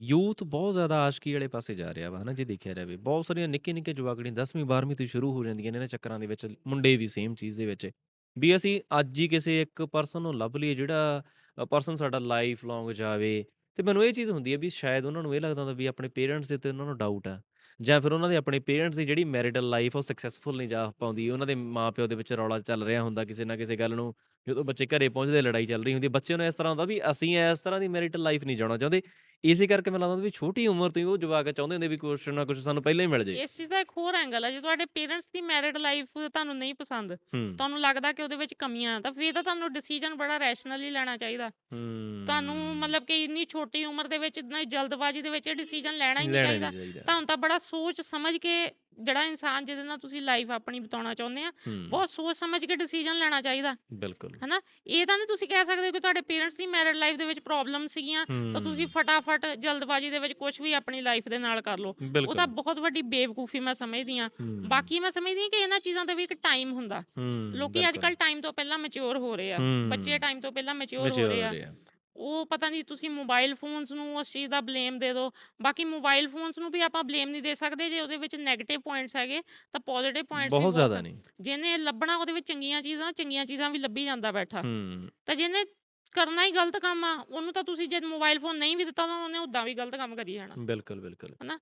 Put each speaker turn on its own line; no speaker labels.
Youth ਬਹੁਤ ਜ਼ਿਆਦਾ ਆਸ਼ਕੀ ਵਾਲੇ ਪਾਸੇ ਜਾ ਰਿਹਾ ਵਾ, ਹਨਾ, ਜੇ ਦੇਖਿਆ ਜਾਵੇ। ਬਹੁਤ ਸਾਰੀਆਂ ਨਿੱਕੇ ਨਿੱਕੇ ਜਵਾਕੜੀਆਂ 10ਵੀਂ 12ਵੀਂ ਤੋਂ ਹੀ ਸ਼ੁਰੂ ਹੋ ਜਾਂਦੀਆਂ ਨੇ ਇਹਨਾਂ ਚੱਕਰਾਂ ਦੇ ਵਿੱਚ, ਮੁੰਡੇ ਵੀ ਸੇਮ ਚੀਜ਼ ਦੇ ਵਿੱਚ। ਵੀ ਅਸੀਂ ਅੱਜ ਹੀ ਕਿਸੇ ਇੱਕ ਪਰਸਨ ਨੂੰ ਲੱਭ ਲਈਏ ਜਿਹੜਾ ਪਰਸਨ ਸਾਡਾ ਲਾਈਫ ਲੌਂਗ ਜਾਵੇ। ਤੇ ਮੈਨੂੰ ਇਹ ਚੀਜ਼ ਹੁੰਦੀ ਹੈ ਵੀ ਸ਼ਾਇਦ ਉਹਨਾਂ ਨੂੰ ਇਹ ਲੱਗਦਾ ਹੁੰਦਾ ਵੀ ਆਪਣੇ ਪੇਰੈਂਟਸ ਦੇ ਉੱਤੇ ਉਹਨਾਂ ਨੂੰ ਡਾਊਟ ਆ। ਜਾਂ ਫਿਰ ਉਹਨਾਂ ਦੇ ਆਪਣੇ ਪੇਰੈਂਟਸ ਦੀ ਜਿਹੜੀ ਮੈਰਿਟਲ ਲਾਈਫ ਉਹ ਸਕਸੈਸਫੁਲ ਨਹੀਂ ਜਾ ਪਾਉਂਦੀ। ਉਹਨਾਂ ਦੇ ਮਾਪਿਓ ਦੇ ਵਿੱਚ ਰੌਲਾ ਚੱਲ ਰਿਹਾ ਹੁੰਦਾ ਕਿਸੇ ਨਾ ਕਿਸੇ ਗੱਲ ਨੂੰ ਜਦੋਂ ਬੱਚੇ ਘਰੇ ਪਹੁੰਚਦੇ ਲੜਾਈ ਚੱਲ ਰਹੀ ਹੁੰਦੀ ਬੱਚੇ ਨੂੰ ਇਸ ਤਰ੍ਹਾਂ ਹੁੰਦਾ ਵੀ ਅਸੀਂ ਇਸ ਤਰ੍ਹਾਂ ਦੀ ਮੈਰਿਟਲ ਲਾਈਫ ਨਹੀਂ ਜਾਣਾ ਚਾਹੁੰਦੇ। ਇਸੇ ਕਰਕੇ ਮੈਨੂੰ ਲੱਗਦਾ ਵੀ ਛੋਟੀ ਉਮਰ ਤੋਂ ਹੀ ਉਹ ਜਵਾਕ ਚਾਹੁੰਦੇ ਹੁੰਦੇ ਵੀ ਕੁਛ ਨਾ ਕੁਛ ਸਾਨੂੰ ਪਹਿਲਾਂ ਹੀ ਮਿਲ ਜੇ।
ਇਸ ਚੀਜ਼ ਦਾ ਇੱਕ ਹੋਰ ਐਂਗਲ ਹੈ ਜੇ ਤੁਹਾਡੇ ਪੇਰੈਂਟਸ ਦੀ ਮੈਰਿਡ ਲਾਈਫ ਤੁਹਾਨੂੰ ਨਹੀਂ ਪਸੰਦ
ਹੂੰ।
ਤੁਹਾਨੂੰ ਲੱਗਦਾ ਕਿ ਉਹਦੇ ਵਿੱਚ ਕਮੀਆਂ ਆ ਤਾਂ ਫਿਰ ਤਾਂ ਤੁਹਾਨੂੰ ਡਿਸੀਜਨ ਬੜਾ ਰੈਸ਼ਨਲੀ ਲੈਣਾ ਚਾਹੀਦਾ।
ਹੂੰ।
ਤੁਹਾਨੂੰ ਮਤਲਬ ਕਿ ਇੰਨੀ ਛੋਟੀ ਉਮਰ ਦੇ ਵਿੱਚ ਇਤਨਾ ਜਲਦਬਾਜ਼ੀ ਦੇ ਵਿੱਚ ਇਹ ਡਿਸੀਜਨ ਲੈਣਾ ਹੀ ਨਹੀਂ
ਲੈਣਾ ਹੀ
ਚਾਹੀਦਾ।
ਨਹੀਂ ਚਾਹੀਦਾ
ਤੁਹਾਨੂੰ ਤਾਂ ਬੜਾ ਸੋਚ ਸਮਝ ਕੇ ਜਿਹੜਾ ਇਨਸਾਨ ਜਿਹਦੇ ਨਾਲ ਤੁਸੀਂ ਲਾਈਫ ਆਪਣੀ ਬਿਤਾਉਣਾ ਚਾਹੁੰਦੇ ਆ ਬਹੁਤ ਸੋਚ ਸਮਝ ਕੇ ਡਿਸੀਜਨ ਲੈਣਾ ਚਾਹੀਦਾ।
ਬਿਲਕੁਲ।
ਹਨਾ? ਇਹ ਤਾਂ ਨਹੀਂ ਤੁਸੀਂ ਕਹਿ ਸਕਦੇ ਕਿ ਤੁਹਾਡੇ ਪੇਰੈਂਟਸ ਦੀ ਮੈਰਿਡ ਲਾਈਫ ਦੇ ਵਿੱਚ ਪ੍ਰੋਬਲਮ ਸੀਗੀਆਂ ਤਾਂ ਤੁਸੀਂ ਫਟਾਫਟ ਜਲਦਬਾਜ਼ੀ ਦੇ ਵਿੱਚ ਕੁਝ ਵੀ ਆਪਣੀ ਲਾਈਫ ਦੇ ਨਾਲ ਕਰ ਲਓ। ਉਹ ਤਾਂ ਬਹੁਤ ਵੱਡੀ ਬੇਵਕੂਫੀ ਮੈਂ ਸਮਝਦੀ ਆ ਬਾਕੀ ਮੈਂ ਸਮਝਦੀ ਹਾਂ ਕਿ ਇਹਨਾਂ ਚੀਜ਼ਾਂ ਦਾ ਵੀ ਇੱਕ ਟਾਈਮ ਹੁੰਦਾ। ਲੋਕੀ ਅੱਜ। ਕੱਲ ਟਾਈਮ ਤੋਂ ਪਹਿਲਾਂ ਮੈਚੁਰ ਹੋ ਰਹੇ ਆ। ਬੱਚੇ ਟਾਈਮ ਤੋਂ ਪਹਿਲਾਂ ਮੈਚੁਰ ਹੋ ਆ।
ਰਹੇ ਆ।
ਉਹ ਪਤਾ ਨਹੀਂ ਤੁਸੀਂ ਮੋਬਾਈਲ ਫੋਨਸ ਨੂੰ ਉਸ ਚੀਜ਼ ਦਾ ਬਲੇਮ ਦੇ ਦਿਓ ਬਾਕੀ ਮੋਬਾਈਲ ਫੋਨਸ ਨੂੰ ਵੀ ਆਪਾਂ ਬਲੇਮ ਨਹੀਂ ਦੇ ਸਕਦੇ ਜੇ ਉਹਦੇ ਵਿੱਚ 네ਗੇਟਿਵ ਪੁਆਇੰਟਸ ਹੈਗੇ ਤਾਂ ਪੋਜ਼ਿਟਿਵ ਪੁਆਇੰਟਸ ਵੀ
ਬਹੁਤ ਜ਼ਿਆਦਾ ਨਹੀਂ
ਜਿਹਨੇ ਲੱਭਣਾ ਉਹਦੇ ਵਿੱਚ ਚੰਗੀਆਂ ਚੀਜ਼ਾਂ ਚੰਗੀਆਂ ਚੀਜ਼ਾਂ ਵੀ ਲੱਭੀ ਜਾਂਦਾ ਬੈਠਾ। ਤਾਂ ਜਿਹਨੇ ਕਰਨਾ ਹੀ ਗਲਤ ਕੰਮ ਆ ਉਹਨੂੰ ਤਾਂ ਤੁਸੀਂ ਜੇ ਮੋਬਾਈਲ ਫੋਨ ਨਹੀਂ ਵੀ ਦਿੱਤਾ ਤਾਂ ਉਹਨੇ ਉਦਾਂ ਵੀ ਗਲਤ ਕੰਮ ਕਰੀ ਜਾਣਾ।
ਬਿਲਕੁਲ ਬਿਲਕੁਲ।
ਹਨਾ?